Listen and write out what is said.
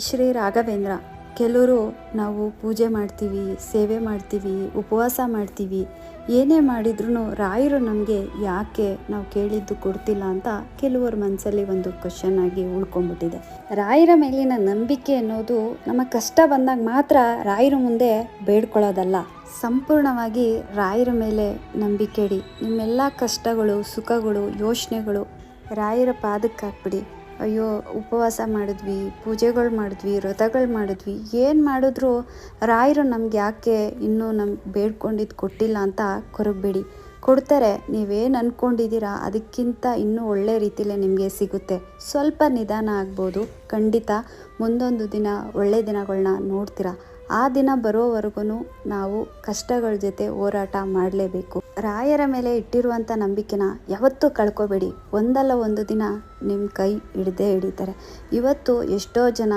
ಶ್ರೀ ರಾಘವೇಂದ್ರ ಕೆಲವರು ನಾವು ಪೂಜೆ ಮಾಡ್ತೀವಿ, ಸೇವೆ ಮಾಡ್ತೀವಿ, ಉಪವಾಸ ಮಾಡ್ತೀವಿ. ಏನೇ ಮಾಡಿದ್ರೂ ರಾಯರು ನಮಗೆ ಯಾಕೆ ನಾವು ಕೇಳಿದ್ದು ಕೊಡ್ತಿಲ್ಲ ಅಂತ ಕೆಲವರ ಮನಸ್ಸಲ್ಲಿ ಒಂದು ಕ್ವಶನ್ ಆಗಿ ಉಳ್ಕೊಂಡ್ಬಿಟ್ಟಿದೆ. ರಾಯರ ಮೇಲಿನ ನಂಬಿಕೆ ಅನ್ನೋದು ನಮ್ಮ ಕಷ್ಟ ಬಂದಾಗ ಮಾತ್ರ ರಾಯರ ಮುಂದೆ ಬೇಡ್ಕೊಳ್ಳೋದಲ್ಲ. ಸಂಪೂರ್ಣವಾಗಿ ರಾಯರ ಮೇಲೆ ನಂಬಿಕೆ ಇಡಿ. ನಿಮ್ಮೆಲ್ಲ ಕಷ್ಟಗಳು, ಸುಖಗಳು, ಯೋಚನೆಗಳು ರಾಯರ ಪಾದಕ್ಕೆ ಹಾಕ್ಬಿಡಿ. ಅಯ್ಯೋ, ಉಪವಾಸ ಮಾಡಿದ್ವಿ, ಪೂಜೆಗಳು ಮಾಡಿದ್ವಿ, ವ್ರತಗಳು ಮಾಡಿದ್ವಿ, ಏನು ಮಾಡಿದ್ರು ರಾಯರು ನಮ್ಗೆ ಯಾಕೆ ಇನ್ನೂ ನಮ್ಗೆ ಬೇಡ್ಕೊಂಡಿದ್ದು ಕೊಟ್ಟಿಲ್ಲ ಅಂತ ಕೊರಗಬೇಡಿ. ಕೊಡ್ತಾರೆ. ನೀವೇನು ಅಂದ್ಕೊಂಡಿದ್ದೀರಾ ಅದಕ್ಕಿಂತ ಇನ್ನೂ ಒಳ್ಳೆ ರೀತಿಲೇ ನಿಮಗೆ ಸಿಗುತ್ತೆ. ಸ್ವಲ್ಪ ನಿಧಾನ ಆಗ್ಬೋದು. ಖಂಡಿತ ಮುಂದೊಂದು ದಿನ, ಒಳ್ಳೆ ದಿನಗಳನ್ನ ನೋಡ್ತೀರಾ? ಆ ದಿನ ಬರೋವರೆಗೂ ನಾವು ಕಷ್ಟಗಳ ಜೊತೆ ಹೋರಾಟ ಮಾಡಲೇಬೇಕು. ರಾಯರ ಮೇಲೆ ಇಟ್ಟಿರುವಂಥ ನಂಬಿಕೆನ ಯಾವತ್ತೂ ಕಳ್ಕೊಬೇಡಿ. ಒಂದಲ್ಲ ಒಂದು ದಿನ ನಿಮ್ಮ ಕೈ ಹಿಡ್ದೇ ಹಿಡಿತಾರೆ. ಇವತ್ತು ಎಷ್ಟೋ ಜನ